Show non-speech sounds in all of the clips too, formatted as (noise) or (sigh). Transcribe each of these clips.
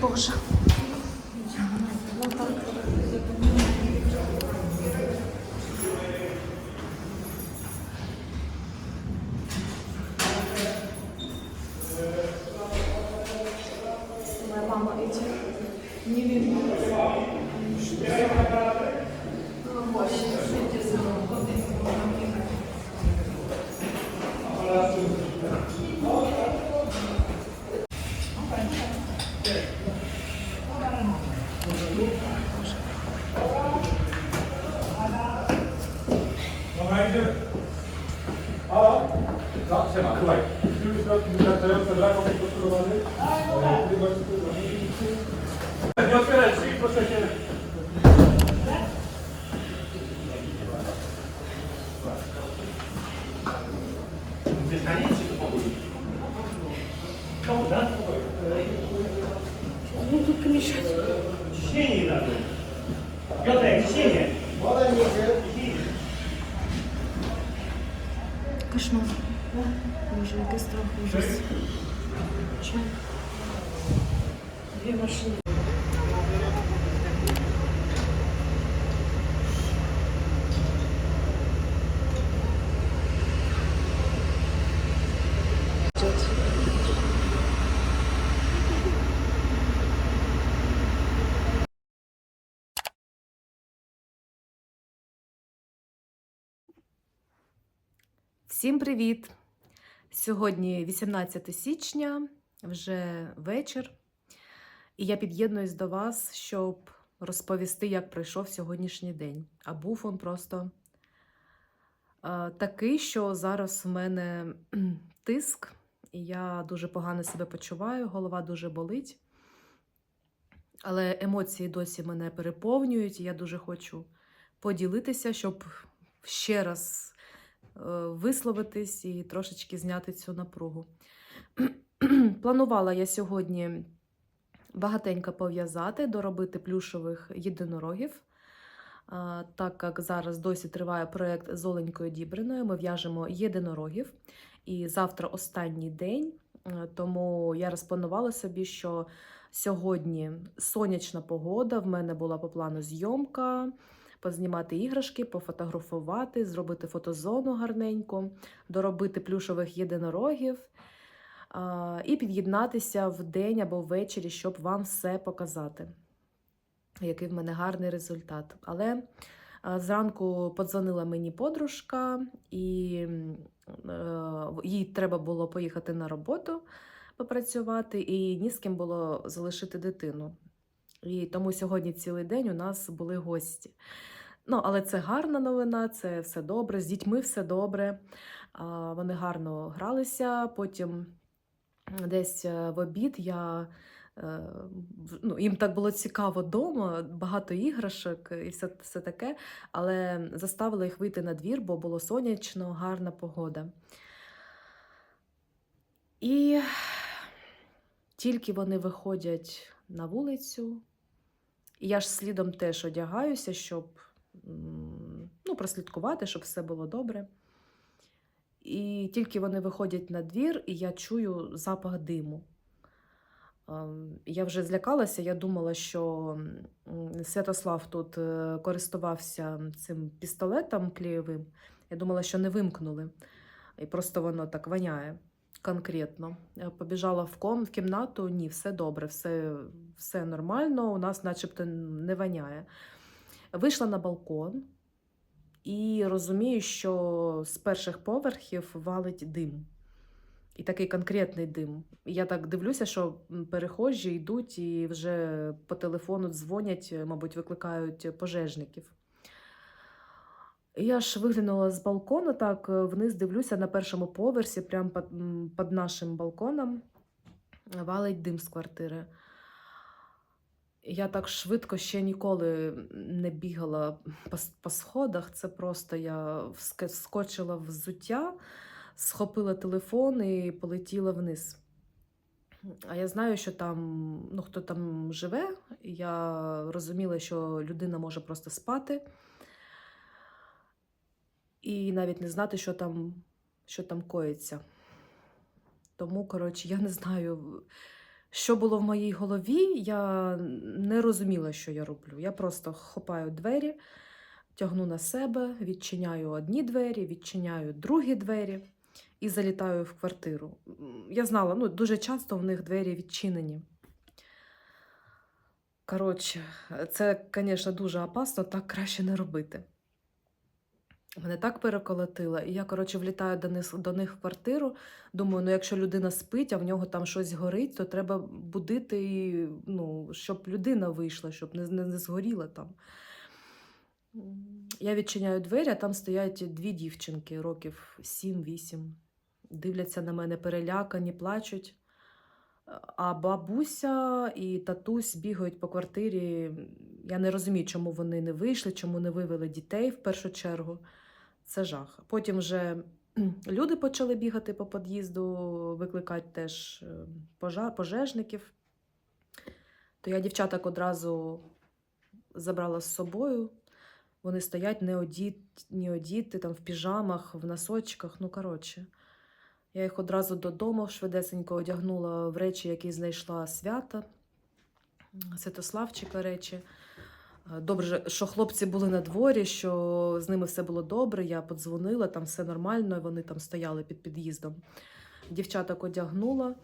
Боже. Słuchaj. Siły środki wystarczające. E, gości, ty gości. Nie otwieraj drzwi, proszę się. Mieszkanie to pokój? Komoda? Ну тут помешать. Ciśnienie na dół. Piotrek, ciśnienie. Ciśnienie. Кошмар. Боже, якийсь трохи ужас. Чому? Дві машини. Всім привіт! Сьогодні 18 січня, вже вечір, і я під'єднуюсь до вас, щоб розповісти, як пройшов сьогоднішній день. А був він просто е, такий, що зараз в мене тиск, і я дуже погано себе почуваю, голова дуже болить. Але емоції досі мене переповнюють, і я дуже хочу поділитися, щоб ще раз висловитись і трошечки зняти цю напругу. (clears throat) Планувала я сьогодні багатенько пов'язати, доробити плюшових єдинорогів. Так як зараз досі триває проєкт з Оленькою Дібриною, ми в'яжемо єдинорогів. І завтра останній день, е, тому я розпланувала собі, що сьогодні сонячна погода, в мене була по плану зйомка, познімати іграшки, пофотографувати, зробити фотозону гарненько, доробити плюшових єдинорогів і під'єднатися в день або ввечері, щоб вам все показати, який в мене гарний результат. Але зранку подзвонила мені подружка, і е, їй треба було поїхати на роботу попрацювати, і ні з ким було залишити дитину. І тому сьогодні цілий день у нас були гості. Ну, але це гарна новина, це все добре. З дітьми все добре. Вони гарно гралися. Потім десь е, в обід я. е, Ну, їм так було цікаво вдома, багато іграшок і все, все таке, але заставила їх вийти на двір, бо було сонячно, гарна погода. І тільки вони виходять на вулицю, і я ж слідом теж одягаюся, щоб ну, прослідкувати, щоб все було добре. І тільки вони виходять на двір, і я чую запах диму. Ем, Я вже злякалася, я думала, що Святослав тут е, користувався цим пістолетом клеєвим. Я думала, що не вимкнули. І просто воно так воняє конкретно. Побіжала в ком, в кімнату, ні, все добре, все, все нормально, у нас начебто не воняє. Вийшла на балкон і розумію, що з перших поверхів валить дим. І такий конкретний дим. Я так дивлюся, що перехожі йдуть і вже по телефону дзвонять, мабуть, викликають пожежників. Я ж виглянула з балкону, так е, вниз дивлюся на першому поверсі, прямо під, під нашим балконом, валить дим з квартири. Я так швидко ще ніколи не бігала по, по сходах. Це просто я вскочила в взуття, схопила телефон і полетіла вниз. А я знаю, що там, ну, хто там живе, я розуміла, що людина може просто спати і навіть не знати, що там, що там коїться. Тому, коротше, я не знаю, Що було в моїй голові, я не розуміла, що я роблю. Я просто хопаю двері, тягну на себе, відчиняю одні двері, відчиняю другі двері і залітаю в квартиру. Я знала, ну, дуже часто в них двері відчинені. Коротше, це, звісно, дуже опасно, так краще не робити. Мене так переколотило, і я, коротше, влітаю до них, до них в квартиру. Думаю, ну якщо людина спить, а в нього там щось горить, то треба будити, і, ну, щоб людина вийшла, щоб не, не, не згоріла там. Я відчиняю двері, а там стоять дві дівчинки, років 7-8. Дивляться на мене перелякані, плачуть. А бабуся і татусь бігають по квартирі. Я не розумію, чому вони не вийшли, чому не вивели дітей в першу чергу. Це жах. Потім вже люди почали бігати по під'їзду, викликати теж е, пожежників. То я дівчаток одразу забрала з собою. Вони стоять не одіти, там в піжамах, в носочках. Ну, коротше. Я їх одразу додому швидесенько одягнула в речі, які знайшла свята, Святославчика речі. Е, Добре, що хлопці були на дворі, що з ними все було добре. Я подзвонила, там все нормально, вони там стояли під під'їздом. Дівчаток одягнула.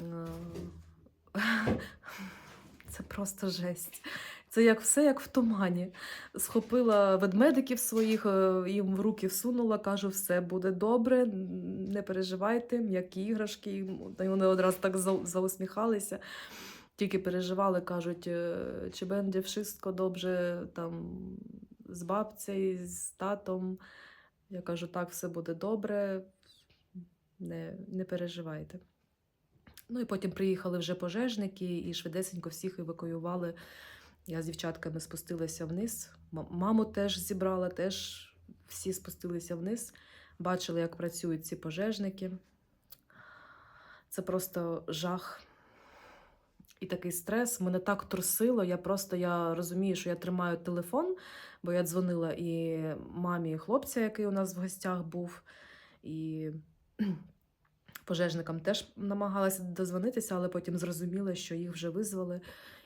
Е, (laughs) Це просто жесть. Це як все як в тумані. Схопила ведмедиків своїх, е, їм в руки всунула, кажу, все буде добре, не переживайте, м'які іграшки. Вони одразу так за- заусміхалися. Тільки переживали, кажуть, «Е, чи буде wszystko добре там з бабцею, з татом. Я кажу, так, все буде добре, не, не переживайте. Ну і потім приїхали вже пожежники і швидесенько всіх евакуювали. Я з дівчатками спустилася вниз. Маму теж зібрала, теж всі спустилися вниз. Бачили, як працюють ці пожежники. Це просто жах. І такий стрес. Мене так трусило. Я просто я розумію, що я тримаю телефон, бо я дзвонила і мамі хлопця, який у нас в гостях був, і (clears throat) пожежникам теж намагалася дозвонитися, але потім зрозуміла, що їх вже визвали.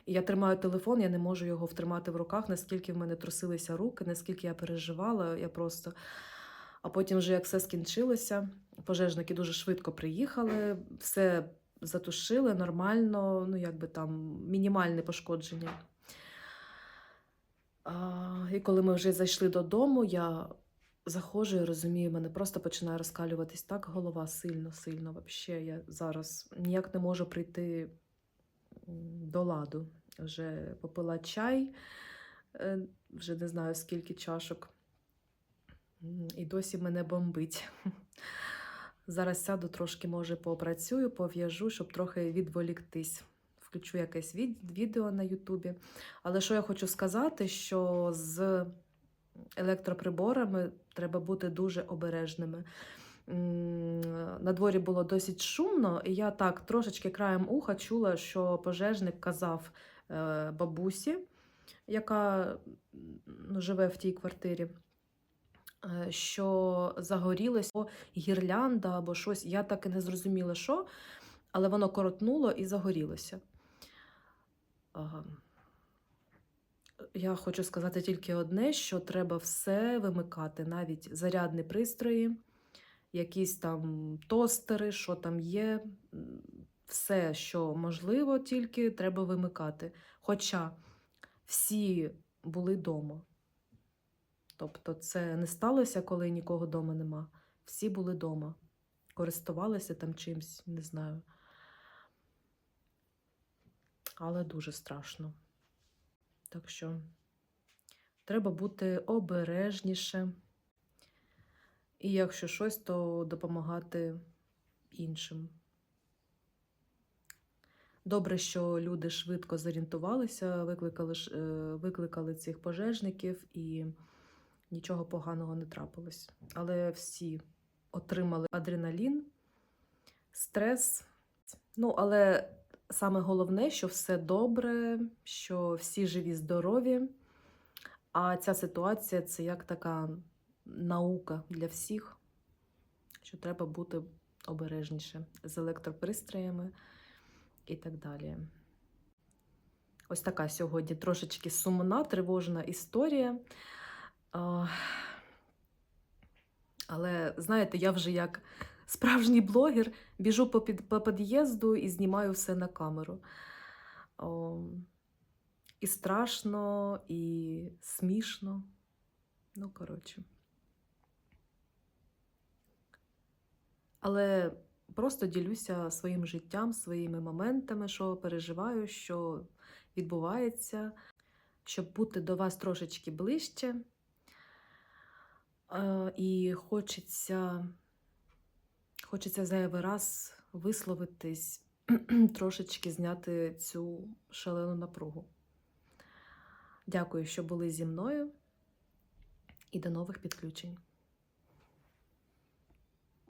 І я тримаю телефон, я не можу його втримати в руках, наскільки в мене трусилися руки, наскільки я переживала. Я просто. А потім, вже як все скінчилося, пожежники дуже швидко приїхали, все затушили нормально, ну якби там мінімальне пошкодження. А, і коли ми вже зайшли додому, я заходжу і розумію, мене просто починає розкалюватись так голова сильно, сильно. Вообще, я зараз ніяк не можу прийти до ладу. Вже попила чай, е, вже не знаю скільки чашок. І досі мене бомбить. (laughs) Зараз сяду трошки, може, попрацюю, пов'яжу, щоб трохи відволіктись. Включу якесь від- відео на Ютубі. Але що я хочу сказати, що з електроприборами треба бути дуже обережними. На дворі було досить шумно, і я так трошечки краєм уха чула, що пожежник казав е, бабусі, яка ну, живе в тій квартирі, що загорілась гірлянда або щось. Я так і не зрозуміла, що, але воно коротнуло і загорілося. Я хочу сказати тільки одне: що треба все вимикати, навіть зарядні пристрої, якісь там тостери, що там є. Все, що можливо, тільки треба вимикати. Хоча всі були вдома. Тобто, це не сталося, коли нікого вдома нема. Всі були вдома, користувалися там чимсь, не знаю. Але дуже страшно. Так що треба бути обережніше. І якщо щось, то допомагати іншим. Добре, що люди швидко зорієнтувалися, викликали, е, викликали цих пожежників і нічого поганого не трапилось. Але всі отримали адреналін, стрес. Ну, але саме головне, що все добре, що всі живі, здорові. А ця ситуація це як така наука для всіх, що треба бути обережніше з електропристроями і так далі. Ось така сьогодні трошечки сумна, тривожна історія. Але знаєте, я вже як справжній блогер біжу по, під, по під'їзду і знімаю все на камеру. О, і страшно, і смішно. Ну, коротше. Але просто ділюся своїм життям, своїми моментами, що переживаю, що відбувається, щоб бути до вас трошечки ближче. Е, І хочеться, хочеться зайвий раз висловитись, (clears throat) трошечки зняти цю шалену напругу. Дякую, що були зі мною, і до нових підключень.